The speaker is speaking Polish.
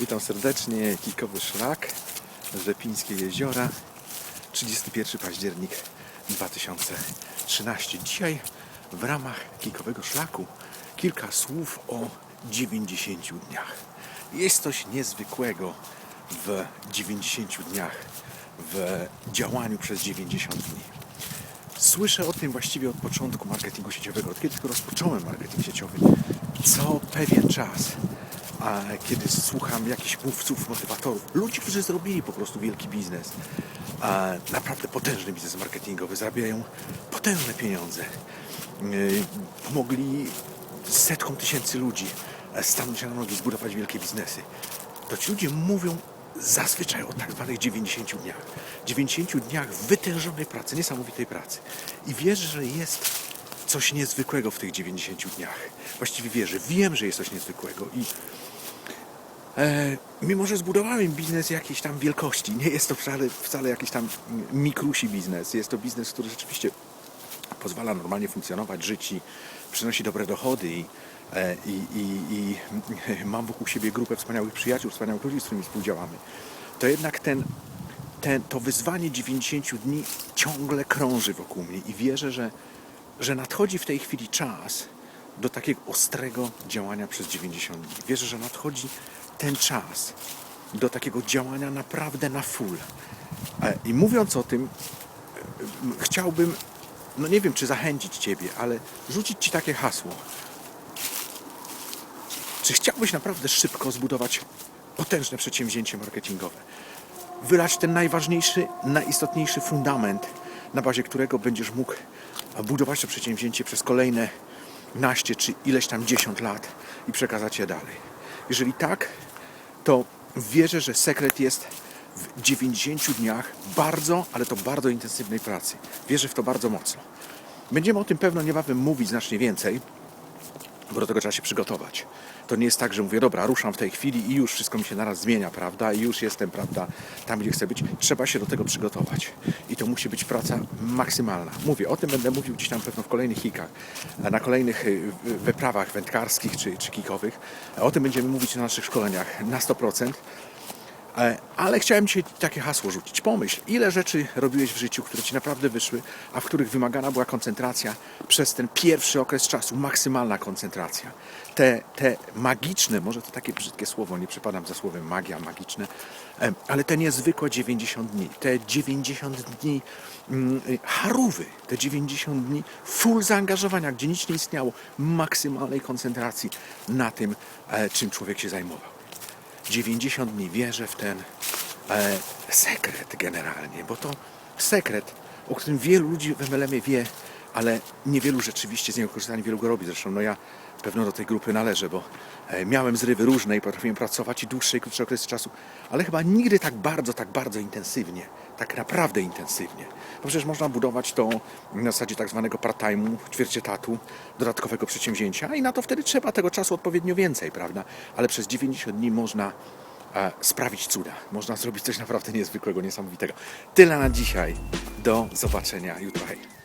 Witam serdecznie. Kikowy Szlak, Rzepińskie Jeziora, 31 październik 2013. Dzisiaj w ramach Kikowego Szlaku kilka słów o 90 dniach. Jest coś niezwykłego w 90 dniach, w działaniu przez 90 dni. Słyszę o tym właściwie od początku marketingu sieciowego, od kiedy tylko rozpocząłem marketing sieciowy, co pewien czas. A kiedy słucham jakichś mówców, motywatorów, ludzi, którzy zrobili po prostu wielki biznes, a naprawdę potężny biznes marketingowy, zarabiają potężne pieniądze, yy, pomogli setkom tysięcy ludzi e, stanąć na nogi, zbudować wielkie biznesy, to ci ludzie mówią zazwyczaj o tak zwanych 90 dniach. 90 dniach wytężonej pracy, niesamowitej pracy. I wierzę, że jest coś niezwykłego w tych 90 dniach. Właściwie wierzę, wiem, że jest coś niezwykłego i e, mimo, że zbudowałem biznes jakiejś tam wielkości, nie jest to wcale, wcale jakiś tam mikrusi biznes, jest to biznes, który rzeczywiście pozwala normalnie funkcjonować, żyć i przynosi dobre dochody i, e, i, i, i mam wokół siebie grupę wspaniałych przyjaciół, wspaniałych ludzi, z którymi współdziałamy, to jednak ten, ten, to wyzwanie 90 dni ciągle krąży wokół mnie i wierzę, że, że nadchodzi w tej chwili czas do takiego ostrego działania przez 90 dni. Wierzę, że nadchodzi ten czas do takiego działania naprawdę na full. E, I mówiąc o tym, chciałbym, no nie wiem czy zachęcić Ciebie, ale rzucić Ci takie hasło. Czy chciałbyś naprawdę szybko zbudować potężne przedsięwzięcie marketingowe? Wylać ten najważniejszy, najistotniejszy fundament, na bazie którego będziesz mógł budować to przedsięwzięcie przez kolejne naście czy ileś tam dziesiąt lat i przekazać je dalej. Jeżeli tak, to wierzę, że sekret jest w 90 dniach bardzo, ale to bardzo intensywnej pracy. Wierzę w to bardzo mocno. Będziemy o tym pewno niebawem mówić znacznie więcej, bo do tego trzeba się przygotować. To nie jest tak, że mówię, dobra, ruszam w tej chwili i już wszystko mi się naraz zmienia, prawda? I już jestem, prawda, tam, gdzie chcę być. Trzeba się do tego przygotować. I to musi być praca maksymalna. Mówię, o tym będę mówił gdzieś tam pewno w kolejnych hikach, na kolejnych y, y, wyprawach wędkarskich czy, czy kikowych. O tym będziemy mówić na naszych szkoleniach na 100%. E, Ale chciałem Ci takie hasło rzucić. Pomyśl, ile rzeczy robiłeś w życiu, które Ci naprawdę wyszły, a w których wymagana była koncentracja przez ten pierwszy okres czasu, maksymalna koncentracja. Te, te magiczne, może to takie brzydkie słowo, nie przepadam za słowem magia, magiczne, e, ale te niezwykłe 90 dni, te 90 dni mm, y, harówy, te 90 dni full zaangażowania, gdzie nic nie istniało, maksymalnej koncentracji na tym, e, czym człowiek się zajmował. 90 dni wierzę w ten e, sekret generalnie, bo to sekret, o którym wielu ludzi w MLM wie, ale niewielu rzeczywiście z niego korzysta, niewielu go robi. Zresztą no ja pewno do tej grupy należę, bo e, miałem zrywy różne i potrafiłem pracować i dłuższe i krótsze okresy czasu, ale chyba nigdy tak bardzo, tak bardzo intensywnie, tak naprawdę intensywnie. Bo przecież można budować to na zasadzie tak zwanego part-time'u, ćwiercietatu, dodatkowego przedsięwzięcia i na to wtedy trzeba tego czasu odpowiednio więcej, prawda? Ale przez 90 dni można e, sprawić cuda. Można zrobić coś naprawdę niezwykłego, niesamowitego. Tyle na dzisiaj. Do zobaczenia jutro. Hej.